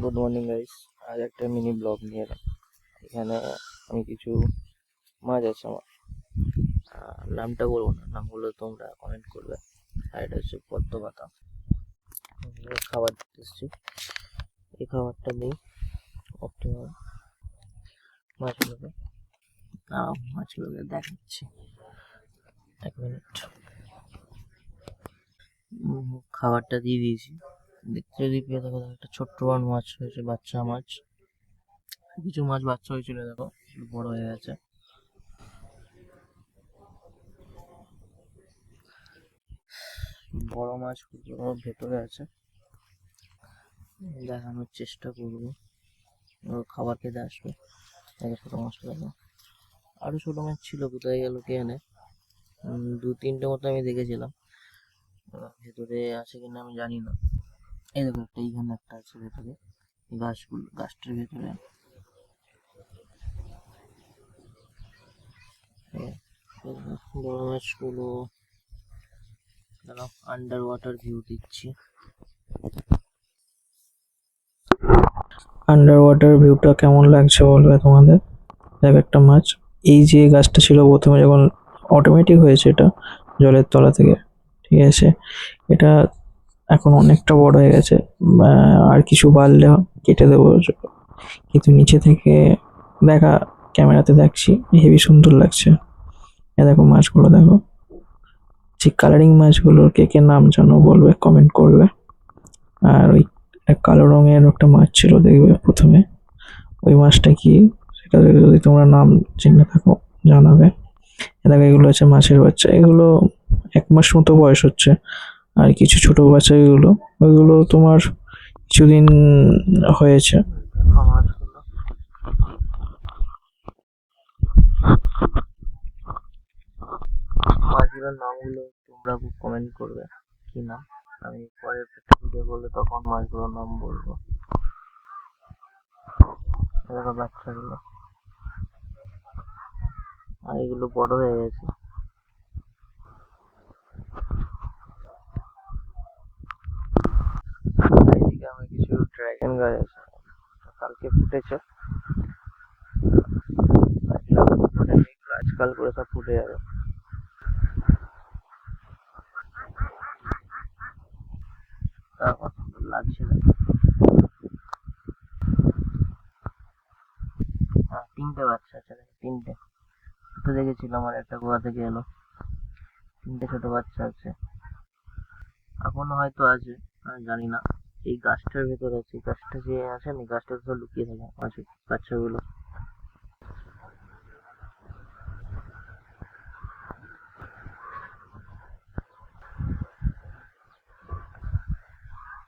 Good morning guys আজ একটা mini blog নিয়ে এলাম। এখানে আমি কিছু মাছ আছে আমার। নামটা বলব না। নামগুলো তোমরা কমেন্ট করবে। আর এটা হচ্ছে পদ্ম পাতা। খাবার এসছি। এই খাবারটা দিই অপটিমাল মাছগুলোকে মাছগুলোকে দেখাচ্ছি। এক মিনিট খাবারটা দিয়ে দিয়েছি। দেখতে যদি পেয়ে দেখো একটা ছোট্ট বড় মাছ হয়েছে, বাচ্চা মাছ। কিছু মাছ বাচ্চা হয়েছিল, দেখো, বড় হয়ে গেছে। বড় মাছগুলো ভেতরে আছে। দেখানোর চেষ্টা করব। খাবার খেতে আসবে। দেখো ছোটো মাছটা, দেখো। আরও ছোটো মাছ ছিল, কোথায় গেল কে এনে দু তিনটে মতো আমি দেখেছিলাম। ভেতরে আছে কিনা আমি জানি না। এই দেখো একটা, এইখানে একটা আছে ভেতরে, এই গাছগুলো, গাছটার ভেতরে। বড় মাছগুলো আন্ডার ওয়াটার ভিউ দিচ্ছি। আন্ডার ওয়াটার ভিউটা কেমন লাগছে বলবে তোমাদের? দেখ একটা মাছ, এই যে গাছটা ছিল প্রথমে যখন অটোমেটিক হয়েছে এটা, জলের তলা থেকে, ঠিক আছে? এটা এখন অনেকটা বড় হয়ে গেছে। আর কিছু বাড়লে কেটে দেবো। কিন্তু নিচে থেকে দেখা, ক্যামেরাতে দেখছি, হেভি সুন্দর লাগছে। এ দেখো মাছগুলো, দেখো। যে কালারিং মাছগুলোর কে কে নাম জানো বলবে কমেন্ট করবে। আর ওই কালো রঙের একটা মাছ ছিল, দেখবে প্রথমে। ওই মাছটা কি? সেটা যদি তোমরা নাম চিনে থাকো, জানাবে। এ দেখো, এগুলো হচ্ছে মাছের বাচ্চা। এগুলো এক মাস মতো বয়স হচ্ছে। আর কিছু ছোট বাচ্চা এগুলো, ওইগুলো তোমার কিছুদিন হয়েছে। মাছগুলোর নামগুলো তোমরা কমেন্ট করবে কি নাম? আমি পরে ভিডিও করলে তখন মাছগুলোর নাম বলব। বাচ্চাগুলো। আর এগুলো বড় হয়ে গেছে এইদিকে আমি কিছু ড্রাগন গাছ কালকে ফুটেছে। আজকাল করে সব ফুটে যাবে। লাগছে। হ্যাঁ তিনটে বাচ্চা আছে তিনটে। তো দেখেছিলাম আর একটা গোয়া থেকে এলো। তিনটে ছোট বাচ্চা আছে। এখনও হয়তো আছে আমি জানি না। এই গাছটার ভেতর আছে গাছটা যে আছে এই গাছটার ভেতর লুকিয়ে থাকে মাছ বাচ্চাগুলো।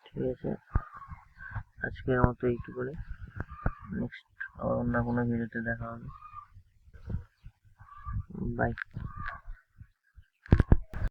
ঠিক আছে, আজকের মতো এইটুকুনি নেক্সট অন্য কোনো ভিডিওতে দেখা হবে। বাই